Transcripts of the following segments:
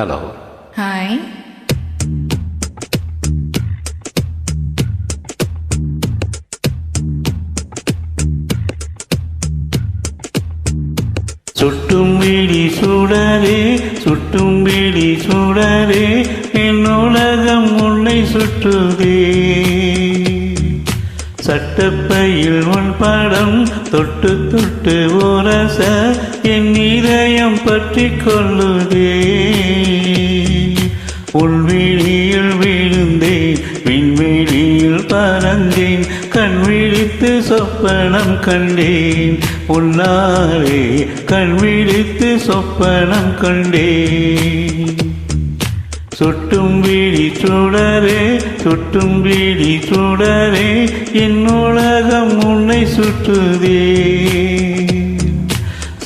Hello hi சுட்டும் வீடி சுடரே சுட்டும் வீடி சுடரே என் உலகம் உன்னை சுற்றுதே. சட்டப்பையில் உன் படம் தொட்டு தொட்டு உரச என் இதயம் பற்றி கொள்ளுதே. உள்விழியில் விழுந்தேன் விண்வெளியில் பறந்தேன் கண் விழித்து சொப்பனம் கண்டேன். உன்னாலே கண் விழித்து சொப்பனம் கண்டேன். சுட்டும் வீடி சுடரே சுட்டும் வீடி சுடரே என் உலகம் உன்னை சுற்றுதே.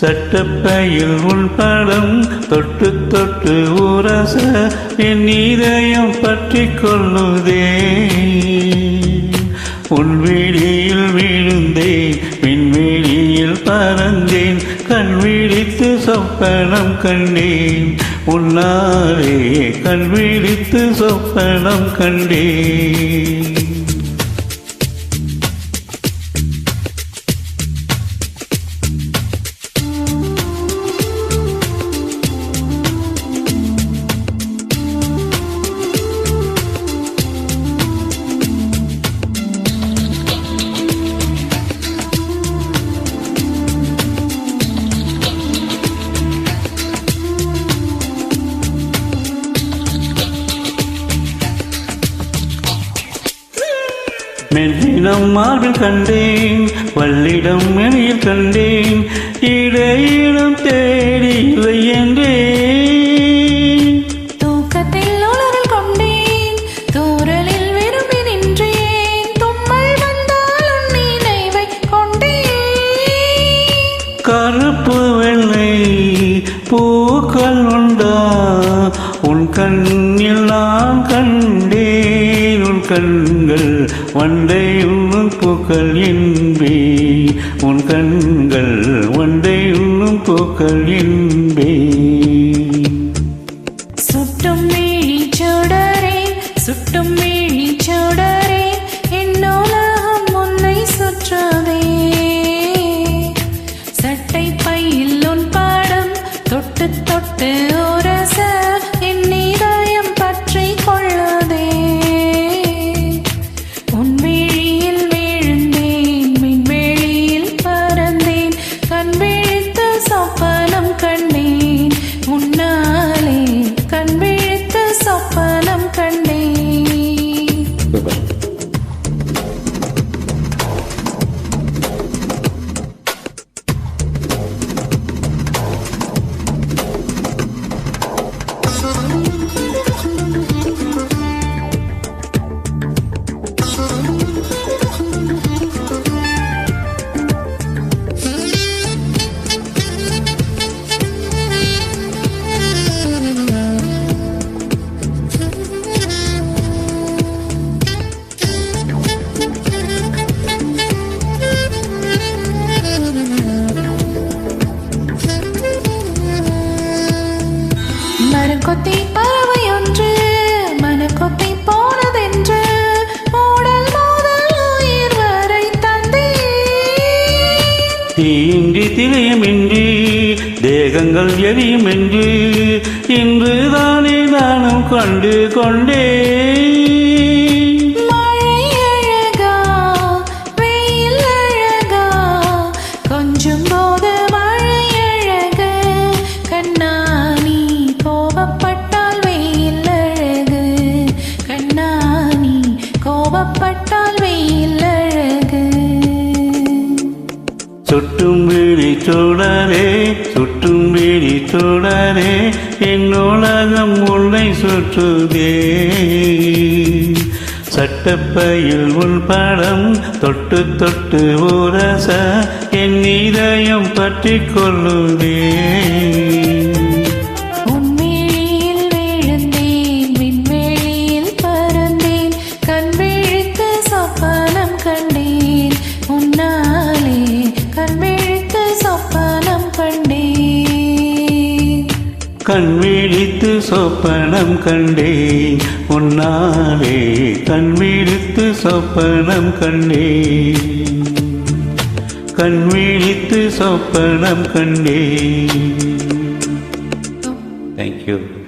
சட்டப்பையில் உன் படம் தொட்டு தொட்டு உரச என் இதயம் பற்றி கொள்ளுதே. உன் விழியில் விழுந்தேன் விண்வெளியில் பறந்தேன் கண் விழித்து சொப்பனம் கண்டேன். உன்னாலே கண் விழித்து சொப்பனம் கண்டேன். மெல்லினம் மார்பில் கண்டேன் வல்லிடம் மெனியில் கண்டேன் இடையிடம் தேடி இல்லை என்றேன் தூக்கத்தில் உலகில் கொண்டேன் கண்கள் வண்டை உண்ணும் பூக்கள் என்பே. உன் கண்கள் வண்டை உண்ணும் பூக்கள் என்பே. மேகங்கள் எரியும் என்று இன்று தானே நானும் கண்டு கொண்டே கோபப்பட்ட என் உலகம் உன்னை சுற்றுதே. சட்டப்பையில் உள் படம் தொட்டு தொட்டு உரச என் இதயம் பற்றி கொள்ளுதே. கண் விழித்து சொப்பனம் கண்டேன். உன்னாலே கண் விழித்து சொப்பனம் கண்டேன். கண் விழித்து சொப்பனம் கண்டேன். தேங்க்யூ